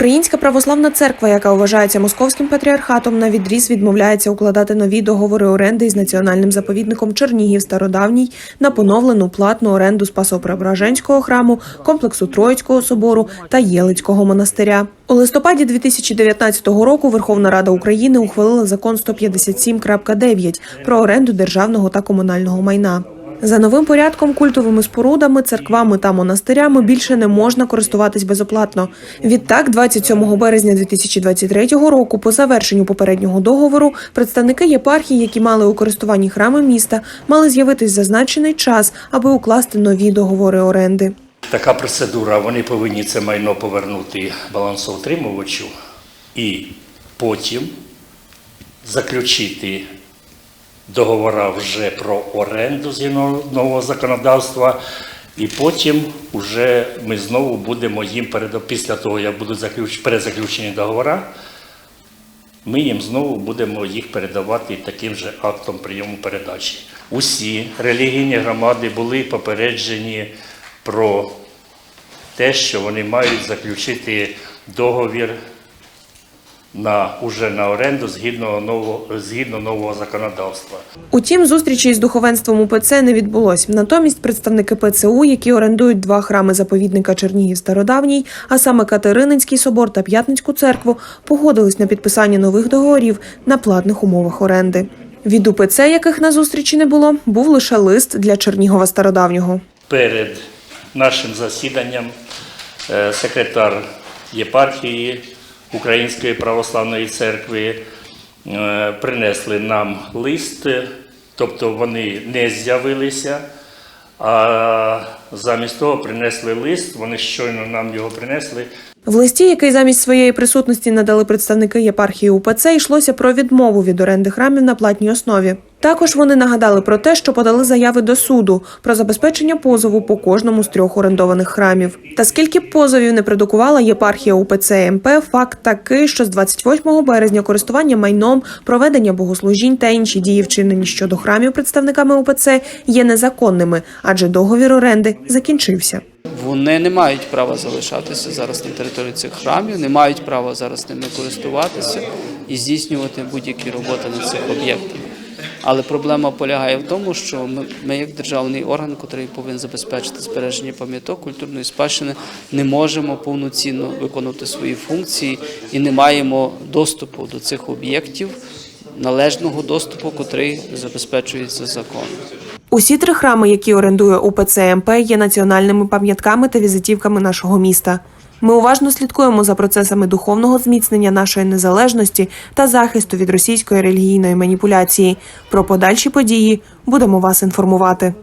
Українська православна церква, яка вважається московським патріархатом, на відріз відмовляється укладати нові договори оренди із національним заповідником Чернігів Стародавній на поновлену платну оренду Спасо-Преображенського храму, комплексу Троїцького собору та Єлицького монастиря. У листопаді 2019 року Верховна Рада України ухвалила закон 157.9 про оренду державного та комунального майна. За новим порядком культовими спорудами, церквами та монастирями більше не можна користуватись безоплатно. Відтак, 27 березня 2023 року, по завершенню попереднього договору, представники єпархії, які мали у користуванні храми міста, мали з'явитись зазначений час, аби укласти нові договори оренди. Така процедура, вони повинні це майно повернути балансоутримувачу і потім заключити договора вже про оренду згідно нового законодавства, і потім вже ми знову будемо їм передав, після того, як будуть заключ, перезаключені договори, ми їм знову будемо їх передавати таким же актом прийому передачі. Усі релігійні громади були попереджені про те, що вони мають заключити договір на, уже на оренду згідно нового, згідно нового законодавства. Утім, зустрічі із духовенством УПЦ не відбулось. Натомість представники ПЦУ, які орендують два храми заповідника Чернігів Стародавній, а саме Катерининський собор та П'ятницьку церкву, погодились на підписання нових договорів на платних умовах оренди. Від УПЦ, яких на зустрічі не було, був лише лист для Чернігова Стародавнього. Перед нашим засіданням е, секретар єпархії Української православної церкви е, принесли нам лист, тобто вони не з'явилися, а замість того принесли лист, вони щойно нам його принесли. В листі, який замість своєї присутності надали представники єпархії УПЦ, йшлося про відмову від оренди храмів на платній основі. Також вони нагадали про те, що подали заяви до суду про забезпечення позову по кожному з трьох орендованих храмів. Та скільки б позовів не продукувала єпархія УПЦ МП, факт такий, що з 28 березня користування майном, проведення богослужінь та інші дії вчинені щодо храмів представниками УПЦ є незаконними, адже договір оренди закінчився. Вони не мають права залишатися зараз на території цих храмів, не мають права зараз ними користуватися і здійснювати будь-які роботи на цих об'єктах. Але проблема полягає в тому, що ми, ми як державний орган, який повинен забезпечити збереження пам'яток культурної спадщини, не можемо повноцінно виконувати свої функції і не маємо доступу до цих об'єктів, належного доступу, котрий забезпечується законом. Усі три храми, які орендує УПЦ МП, є національними пам'ятками та візитівками нашого міста. Ми уважно слідкуємо за процесами духовного зміцнення нашої незалежності та захисту від російської релігійної маніпуляції. Про подальші події будемо вас інформувати.